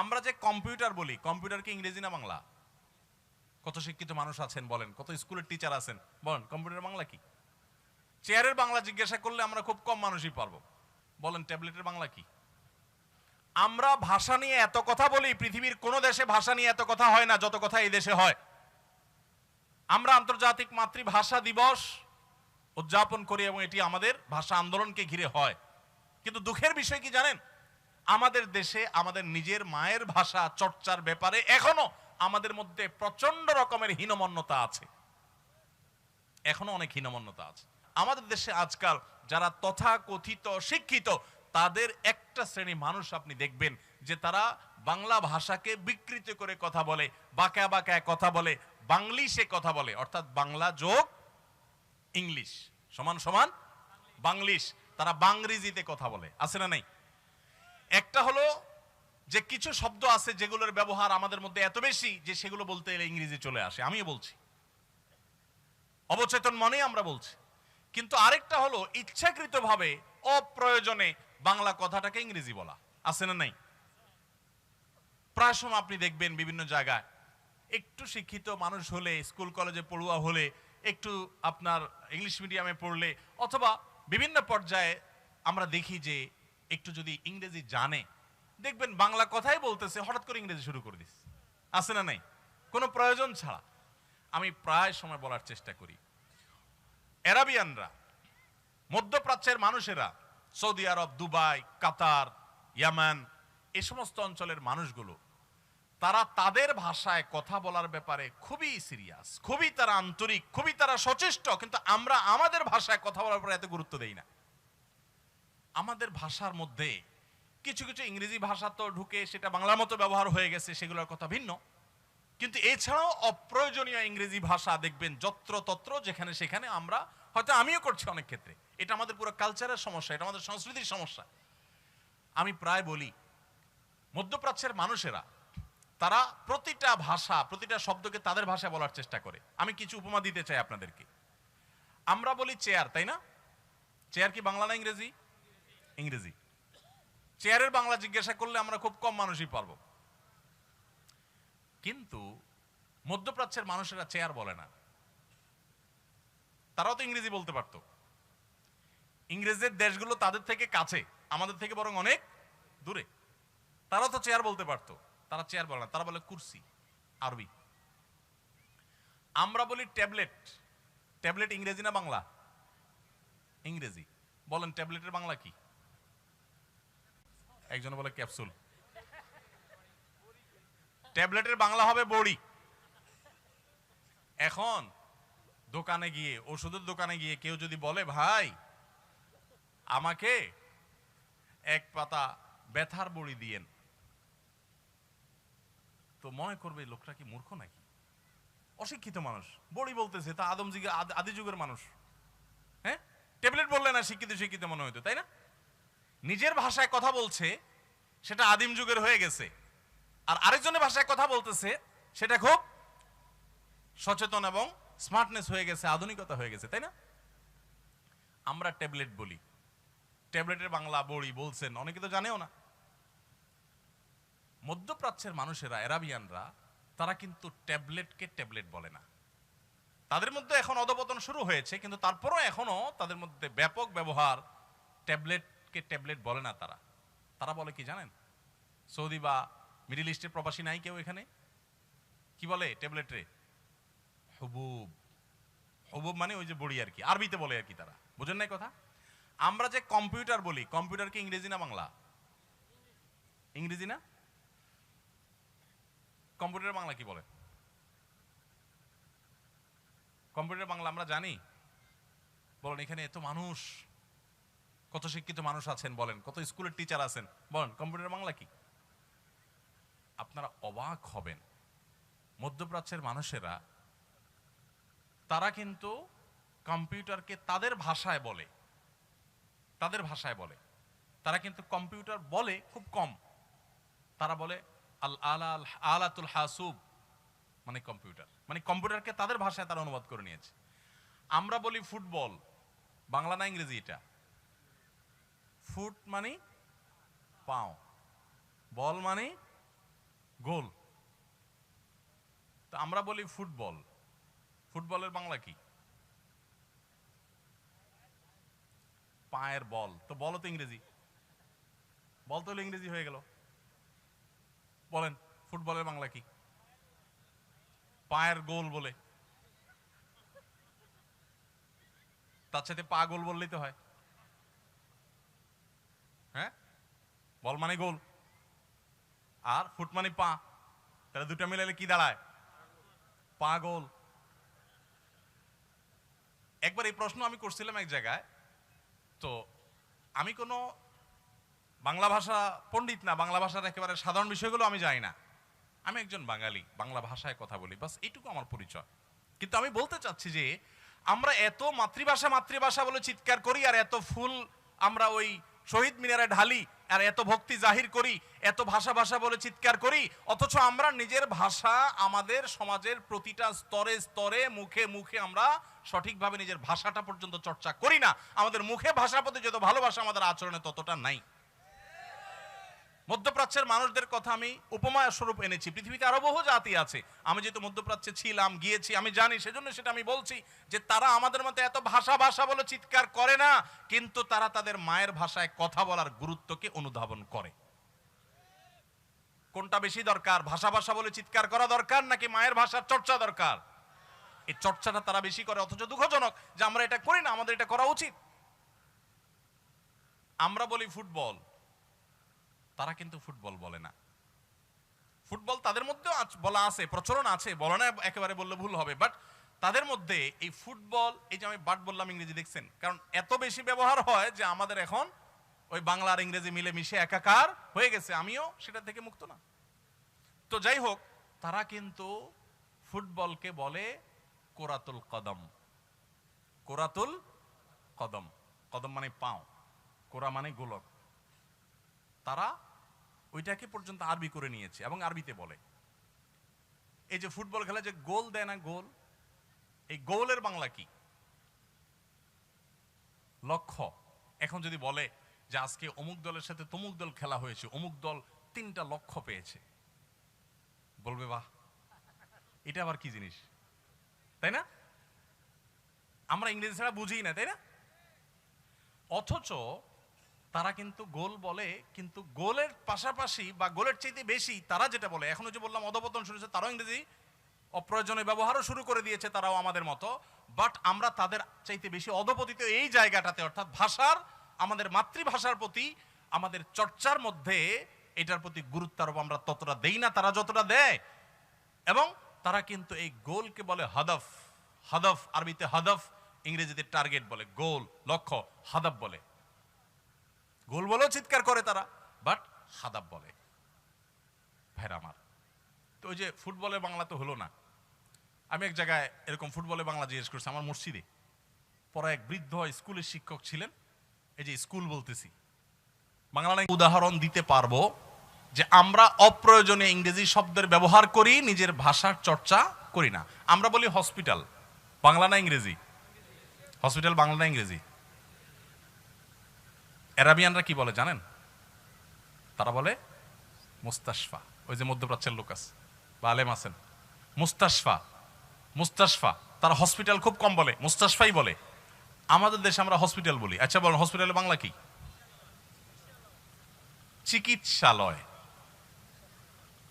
আমরা যে কম্পিউটার বলি, কম্পিউটার কি ইংরেজি না বাংলা? কত শিক্ষিত মানুষ আছেন বলেন, কত স্কুলের টিচার আছেন বলেন, কম্পিউটার বাংলা কি? চেয়ারের বাংলা জিজ্ঞাসা করলে আমরা খুব কম মানুষই পারব। বলেন, ট্যাবলেটের বাংলা কি? আমরা ভাষা নিয়ে এত কথা বলি, পৃথিবীর কোনো দেশে ভাষা নিয়ে এত কথা হয় না, যত কথা এই দেশে হয়। আমরা আন্তর্জাতিক মাতৃভাষা দিবস উদযাপন করি এবং এটি আমাদের ভাষা আন্দোলনকে ঘিরে হয়। কিন্তু দুঃখের বিষয় কি জানেন? আমাদের দেশে আমাদের নিজের মায়ের ভাষা চর্চার ব্যাপারে এখনও আমাদের মধ্যে প্রচণ্ড রকমের হীনমন্যতা আছে। এখনও অনেক হীনমন্যতা আছে। আমাদের দেশে আজকাল যারা তথাকথিত, শিক্ষিত, তাদের একটা শ্রেণি মানুষ আপনি দেখবেন যে তারা বাংলা ভাষাকে বিকৃত করে কথা বলে, বাঁকা বাঁকা কথা বলে বাংলিশে কথা বলে। অর্থাৎ বাংলা যোগ ইংলিশ। সমান সমান বাংলিশ। তারা বাংরিজিতে কথা বলে। আছে না নাই? একটা হলো যে কিছু শব্দ আছে যেগুলোর ব্যবহার আমাদের মধ্যে এত বেশি যে সেগুলো বলতে এলে ইংরেজি চলে আসে, আমিও বলছি। অবচেতন মনে আমরা বলছি। কিন্তু আরেকটা হলো ইচ্ছাকৃতভাবে অপ্রয়োজনে বাংলা কথাটাকে ইংরেজি বলা। আছে না নাই? প্রায় সময় আপনি দেখবেন বিভিন্ন জায়গায় একটু শিক্ষিত মানুষ হলে, স্কুল কলেজে পড়ুয়া হলে, একটু আপনার ইংলিশ মিডিয়ামে পড়লে, অথবা বিভিন্ন পর্যায়ে আমরা দেখি যে একটু যদি ইংরেজি জানে, দেখবেন বাংলা কথাই বলতেছে, হঠাৎ করে ইংরেজি শুরু করে দিস। আছে না নাই? কোনো প্রয়োজন ছাড়া। আমি প্রায় সময় বলার চেষ্টা করি। অ্যারাবিয়ানরা, মধ্যপ্রাচ্যের মানুষেরা, সৌদি আরব, দুবাই, কাতার, ইয়ামান, এ সমস্ত অঞ্চলের মানুষগুলো, তারা তাদের ভাষায় কথা বলার ব্যাপারে খুবই সিরিয়াস খুবই তারা আন্তরিক, খুবই তারা সচেষ্ট, কিন্তু আমরা আমাদের ভাষায় কথা বলার ব্যাপারে এত গুরুত্ব দেই না। আমাদের ভাষার মধ্যে কিছু কিছু ইংরেজি ভাষা তো ঢুকে সেটা বাংলার মতো ব্যবহার হয়ে গেছে, সেগুলোর কথা ভিন্ন। কিন্তু এছাড়াও অপ্রয়োজনীয় ইংরেজি ভাষা দেখবেন যত্র তত্র যেখানে সেখানে আমরা, হয়তো আমিও করছি অনেক ক্ষেত্রে। এটা আমাদের পুরো কালচারের সমস্যা, এটা আমাদের সংস্কৃতির সমস্যা। আমি প্রায় বলি, মধ্যপ্রাচ্যের মানুষেরা, তারা প্রতিটা ভাষা, প্রতিটা শব্দকে তাদের ভাষায় বলার চেষ্টা করে। আমি কিছু উপমা দিতে চাই আপনাদেরকে। আমরা বলি চেয়ার তাই না? চেয়ার কি বাংলা না ইংরেজি? ইংরেজি। চেয়ারের বাংলা জিজ্ঞাসা করলে আমরা খুব কম মানুষই পারব। কিন্তু মধ্যপ্রাচ্যের মানুষেরা চেয়ার বলে না। তারাও তো ইংরেজি বলতে পারতো। ইংরেজদের দেশগুলো তাদের থেকে কাছে, আমাদের থেকে বরং অনেক দূরে। তারাও তো চেয়ার বলতে পারতো। তারা চেয়ার বলে না, তারা বলে কুর্সি, আরবি। আমরা বলি ট্যাবলেট। ট্যাবলেট ইংরেজি না বাংলা? ইংরেজি। বলেন, ট্যাবলেটের বাংলা কি? একজন বলে ক্যাপসুল। ট্যাবলেটের বাংলা হবে বড়ি। এখন দোকানে গিয়ে, ওষুধের দোকানে গিয়ে কেউ যদি বলে, ভাই, আমাকে এক পাতা ব্যথার বড়ি দিয়েন। তো মনে করবে লোকটা কি মূর্খ নাকি? অশিক্ষিত মানুষ। বড়ি বলতেছে, তা আদম যুগে আদি যুগের মানুষ। হ্যাঁ? ট্যাবলেট বললে না শিক্ষিত শিক্ষিত মনে হইতো, তাই না? নিজের ভাষায় কথা বলছে, সেটা আদিম যুগের হয়ে গেছে। আর আরেকজনের ভাষায় কথা বলতেছে, সেটা খুব সচেতন এবং স্মার্টনেস হয়ে গেছে, আধুনিকতা হয়ে গেছে, তাই না? আমরা ট্যাবলেট বলি। ট্যাবলেটের বাংলা বড়ি বলছেন, অনেকে তো জানেও না। মধ্যপ্রাচ্যের মানুষেরা অ্যারাবিয়ানরা তারা কিন্তু ট্যাবলেটকে ট্যাবলেট বলে না। তাদের মধ্যে এখন অধপতন শুরু হয়েছে, কিন্তু তারপরও এখনও তাদের মধ্যে ব্যাপক ব্যবহার ট্যাবলেটকে ট্যাবলেট বলে না তারা? তারা বলে কি জানেন? সৌদি বা মিডিল ইস্টের প্রবাসী নাই কেউ এখানে? কি বলে ট্যাবলেটে হুবুব। হুবুব মানে ওই যে বড়ি আর কি। আরবিতে বলে আর কি তারা। বুঝেন নাই কথা? আমরা যে কম্পিউটার বলি, কম্পিউটার কি ইংরেজি না বাংলা? ইংরেজি না? কম্পিউটার বাংলা কি বলে? কম্পিউটার বাংলা আমরা জানি। বলেন, এখানে এত মানুষ। কত শিক্ষিত মানুষ আছেন বলেন, কত স্কুলের টিচার আছেন বলেন কম্পিউটার বাংলা কি? আপনারা অবাক হবেন। মধ্যপ্রাচ্যের মানুষেরা, তারা কিন্তু কম্পিউটারকে তাদের ভাষায় বলে, তাদের ভাষায় বলে। তারা কিন্তু কম্পিউটার বলে খুব কম। তারা বলে আল আলা আলাতুল হাসুব মানে কম্পিউটার। মানে কম্পিউটারকে তাদের ভাষায় তারা অনুবাদ করে নিয়েছে। আমরা বলি ফুটবল, বাংলা না ইংরেজি এটা? ফুট মানে পাও, বল মানে গোল। তো আমরা বলি ফুটবল। ফুটবলের বাংলা কি? পায়ের বল। তো বলো তো ইংরেজি। বল তো ইংরেজি হয়ে গেল। বলেন, ফুটবলের বাংলা কি? পায়ের গোল বলে। তার সাথে পা গোল বললেই তো হয়। বল মানে গোল। আর ফুট মানে পা। তাহলে দুটা মিলালে কি দাঁড়ায়? পা গোল। একবার এই প্রশ্ন আমি করছিলাম এক জায়গায়। তো আমি কোনো বাংলা ভাষা পণ্ডিত না, বাংলা ভাষার একেবারে সাধারণ বিষয়গুলো আমি জানি না। আমি একজন বাঙালি, বাংলা ভাষায় কথা বলি, বাস এইটুকু আমার পরিচয়। কিন্তু আমি বলতে চাচ্ছি যে, আমরা এত মাতৃভাষা মাতৃভাষা বলে চিৎকার করি আর এত ফুল আমরা ওই শহীদ মিনারে ঢালি, আর এত ভক্তি জাহির করি, এত ভাষা ভাষা বলে চিৎকার করি, অথচ আমরা নিজের ভাষা আমাদের সমাজের প্রতিটা স্তরে স্তরে, মুখে মুখে আমরা সঠিকভাবে নিজের ভাষাটা পর্যন্ত চর্চা করি না। আমাদের মুখে ভাষার প্রতি যত ভালোবাসা আমাদের আচরণে ততটা নাই। মধ্যপ্রাচ্যের মানুষদের কথা আমি উপমা স্বরূপ এনেছি। পৃথিবীতে আরও বহু জাতি আছে। আমি যেহেতু মধ্যপ্রাচ্যে ছিলাম, গিয়েছি, আমি জানি, সেজন্য সেটা আমি বলছি যে তারা আমাদের মতো এত ভাষা ভাষা বলে চিৎকার করে না, কিন্তু তারা তাদের মায়ের ভাষায় কথা বলার গুরুত্বকে অনুধাবন করে। কোনটা বেশি দরকার, ভাষা ভাষা বলে চিৎকার করা দরকার, নাকি মায়ের ভাষার চর্চা দরকার? এই চর্চাটা তারা বেশি করে, অথচ দুঃখজনক যে আমরা এটা করি না, আমাদের এটা করা উচিত। আমরা বলি ফুটবল। তারা কিন্তু ফুটবল বলে না। ফুটবল তাদের মধ্যেও বলা আছে, প্রচলন আছে, বলে না, একেবারে বললে ভুল হবে বাট তাদের মধ্যে এই ফুটবল, এই যে আমি বাট বললাম ইংরেজি দেখছেন, কারণ এত বেশি ব্যবহার হয় যে আমাদের এখন ওই বাংলা আর ইংরেজি মিলে মিশে একাকার হয়ে গেছে, আমিও সেটা থেকে মুক্ত না। তো যাই হোক, তারা কিন্তু ফুটবলকে বলে কোরাতুল কদম। কোরাতুল কদম। কদম মানে পাও, কোরা মানে গোলক। তারা ওইটাকে পর্যন্ত আরবি করে নিয়েছে এবং আরবিতে বলে। এই যে ফুটবল খেলা, যে গোল দেয় না গোল, এই গোলের বাংলা কি? লক্ষ্য। এখন যদি বলে যে আজকে অমুক দলের সাথে তমুক দল খেলা হয়েছে, অমুক দল তিনটা লক্ষ্য পেয়েছে, বলবে, বাহ, এটা আবার কি জিনিস? তাই না? আমরা ইংরেজি ছাড়া বুঝি না, তাই না? অথচ তারা কিন্তু গোল বলে, কিন্তু গোলের পাশাপাশি বা গোলের চাইতে বেশি তারা যেটা বলে, এখন ওই যে বললাম অধপতন হয়েছে তারাও ইংরেজি অপ্রয়োজনে ব্যবহারও শুরু করে দিয়েছে তারাও আমাদের মতো। বাট আমরা তাদের চাইতে বেশি অধপতিত এই জায়গাটাতে, অর্থাৎ ভাষার, আমাদের মাতৃভাষার প্রতি আমাদের চর্চার মধ্যে এটার প্রতি গুরুত্ব আরোপ আমরা ততটা দেই না, তারা যতটা দেয়। এবং তারা কিন্তু এই গোলকে বলে হদফ হদফ, আরবিতে হদফ, ইংরেজিতে টার্গেট বলে, গোল, লক্ষ্য, হাদফ বলে। গোল বলেও চিৎকার করে তারা বাট হাদাব বলে, ভাইরা আমার, তো ওই যে ফুটবলের বাংলা তো হলো না। আমি এক জায়গায় এরকম ফুটবলে বাংলা জিজ্ঞেস করছি, আমার মসজিদে? পরে এক বৃদ্ধ স্কুলের শিক্ষক ছিলেন, এই যে স্কুল বলতেছি। বাংলা উদাহরণ দিতে পারব যে আমরা অপ্রয়োজনে ইংরেজি শব্দের ব্যবহার করি, নিজের ভাষার চর্চা করি না। আমরা বলি হসপিটাল, বাংলা না ইংরেজি? হসপিটাল, বাংলা না ইংরেজি? অ্যারাবিয়ানরা কি বলে জানেন? তারা বলে মুস্তাশফা। ওই যে মধ্যপ্রাচ্যের লোক আছে, বা আলেম আছেন। মুস্তাশফা মুস্তাশফা। তারা হসপিটাল খুব কম বলে, মুস্তাশফাই বলে। আমাদের দেশে আমরা হসপিটাল বলি। আচ্ছা বলেন হসপিটালে বাংলা কি? চিকিৎসালয়।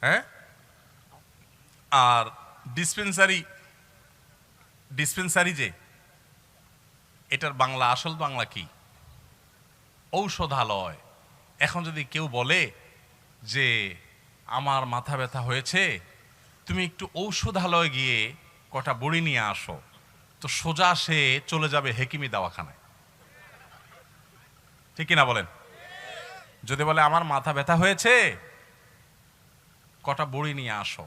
হ্যাঁ? আর ডিসপেন্সারি ডিসপেন্সারি যে, এটার বাংলা, আসল বাংলা কি? ঔষধালয়। এখন যদি কেউ বলে যে, আমার মাথা ব্যথা হয়েছে, তুমি একটু ঔষধালয় গিয়ে কটা বড়ি নিয়ে আসো। তো সোজা সে চলে যাবে হেকিমি দাওয়াখানায়। ঠিক কিনা বলেন? যদি বলে, আমার মাথা ব্যথা হয়েছে, কটা বড়ি নিয়ে আসো।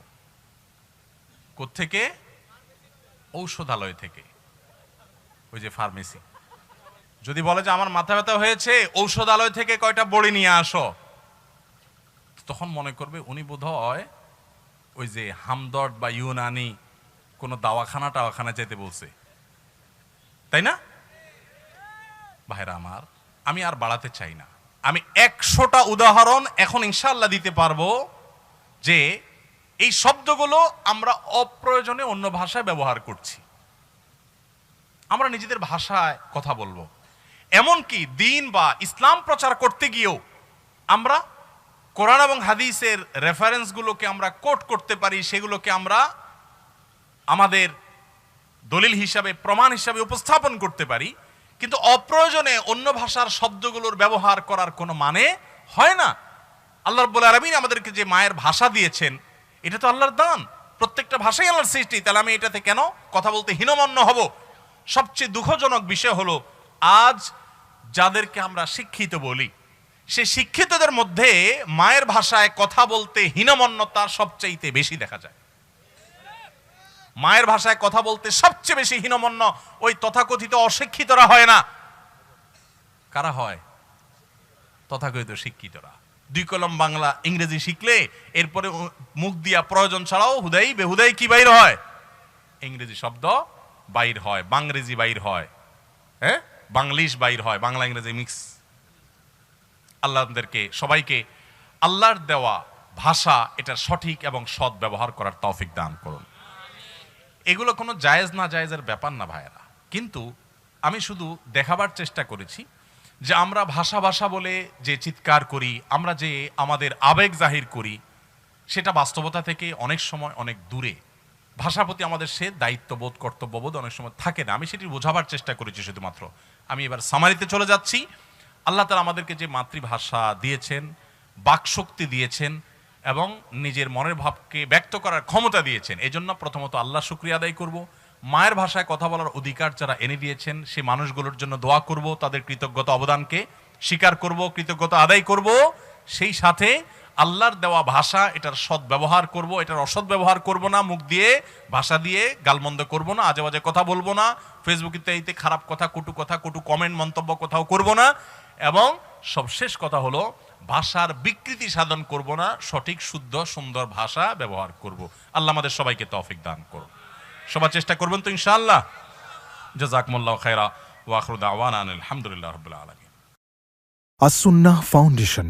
থেকে ঔষধালয় থেকে। ওই যে ফার্মেসি। যদি বলে যে আমার মাথা ব্যথা হয়েছে, ঔষধালয় থেকে কয়টা বড়ি নিয়ে আসো? তখন মনে করবে উনি বোধ হয় ওই যে হামদর্দ বা ইউনানি কোনো দাওয়াখানা টাওয়াখানা যেতে বলছে। তাই না? ভাইরা আমার, আমি আর বাড়াতে চাই না। আমি একশোটা উদাহরণ এখন ইনশাল্লাহ দিতে পারব যে এই শব্দগুলো আমরা অপ্রয়োজনে অন্য ভাষায় ব্যবহার করছি। আমরা নিজেদের ভাষায় কথা বলব। এমনকি দিন বা ইসলাম প্রচার করতে গিয়েও আমরা কোরআন এবং হাদিসের রেফারেন্সগুলোকে আমরা কোট করতে পারি, সেগুলোকে আমরা আমাদের দলিল হিসাবে, প্রমাণ হিসাবে উপস্থাপন করতে পারি। কিন্তু অপ্রয়োজনে অন্য ভাষার শব্দগুলোর ব্যবহার করার কোনো মানে হয় না। আল্লাহ রব্বুল আলমিন আমাদেরকে যে মায়ের ভাষা দিয়েছেন, এটা তো আল্লাহর দান। প্রত্যেকটা ভাষাই আল্লাহর সৃষ্টি। তাহলে আমি এটাতে কেন কথা বলতে হীনমন্য হব? সবচেয়ে দুঃখজনক বিষয় হলো আজ যাদেরকে আমরা শিক্ষিত বলি, সে শিক্ষিতদের মধ্যে মায়ের ভাষায় কথা বলতে হীনমন্যতা সবচাইতে বেশি দেখা যায়। মায়ের ভাষায় কথা বলতে সবচেয়ে বেশি হীনমন্য ওই তথাকথিত অশিক্ষিতরা হয় না। কারা হয়? তথাকথিত শিক্ষিতরা। দুই কলম বাংলা ইংরেজি শিখলে এরপরে মুখ দিয়া প্রয়োজন ছাড়াও হুদাই বেহুদাই কি বাইর হয়? ইংরেজি শব্দ বাইর হয়, বাংরেজি বাইর হয়। হ্যাঁ? বাংলিশ বাইর হয়, বাংলা ইংরেজি মিক্স আল্লাহদেরকে সবাইকে আল্লাহর দেওয়া ভাষা এটার সঠিক এবং সৎ ব্যবহার করার তৌফিক দান করুন। এগুলো কোনো জায়েজ না জায়েজের ব্যাপার না ভাইয়েরা। কিন্তু আমি শুধু দেখাবার চেষ্টা করেছি যে আমরা ভাষা ভাষা বলে যে চিৎকার করি, আমরা যে আমাদের আবেগ জাহির করি, সেটা বাস্তবতা থেকে অনেক সময় অনেক দূরে। ভাষার প্রতি আমাদের সে দায়িত্ববোধ, কর্তব্যবোধ অনেক সময় থাকে না। আমি সেটি বোঝাবার চেষ্টা করেছি শুধুমাত্র। আমি এবার সামারিতে চলে যাচ্ছি। আল্লাহ তালা আমাদেরকে যে মাতৃভাষা দিয়েছেন, বাকশক্তি দিয়েছেন এবং নিজের মনের ভাবকে ব্যক্ত করার ক্ষমতা দিয়েছেন। এই জন্য প্রথমত আল্লাহ শুক্রিয়া আদায় করব। মায়ের ভাষায় কথা বলার অধিকার যারা এনে দিয়েছেন, সেই মানুষগুলোর জন্য দোয়া করব, তাদের কৃতজ্ঞতা অবদানকে স্বীকার করব, কৃতজ্ঞতা আদায় করব। সেই সাথে আল্লাহর দেওয়া ভাষা, এটার সৎ ব্যবহার করব, এটার অসৎ ব্যবহার করব না, মুখ দিয়ে, ভাষা দিয়ে গালমন্দ করব না আজে বাজে কথা বলব না ফেসবুক ইত্যাদিতে খারাপ কথা, কটু কথা, কটু কমেন্ট মন্তব্য কোথাও করব না, এবং সবশেষ কথা হলো, ভাষার বিকৃতি সাধন করব না, সঠিক, শুদ্ধ, সুন্দর ভাষা ব্যবহার করব। আল্লাহ আমাদের সবাইকে তফিক দান করুন। সবার চেষ্টা করবেন তো ইনশাআল্লাহ? জাজাকমুল্লাহ খায়রা ওয়াখরুদ আওয়ান আলহামদুলিল্লাহ রবিল আলমী আসুন্নাহ ফাউন্ডেশন।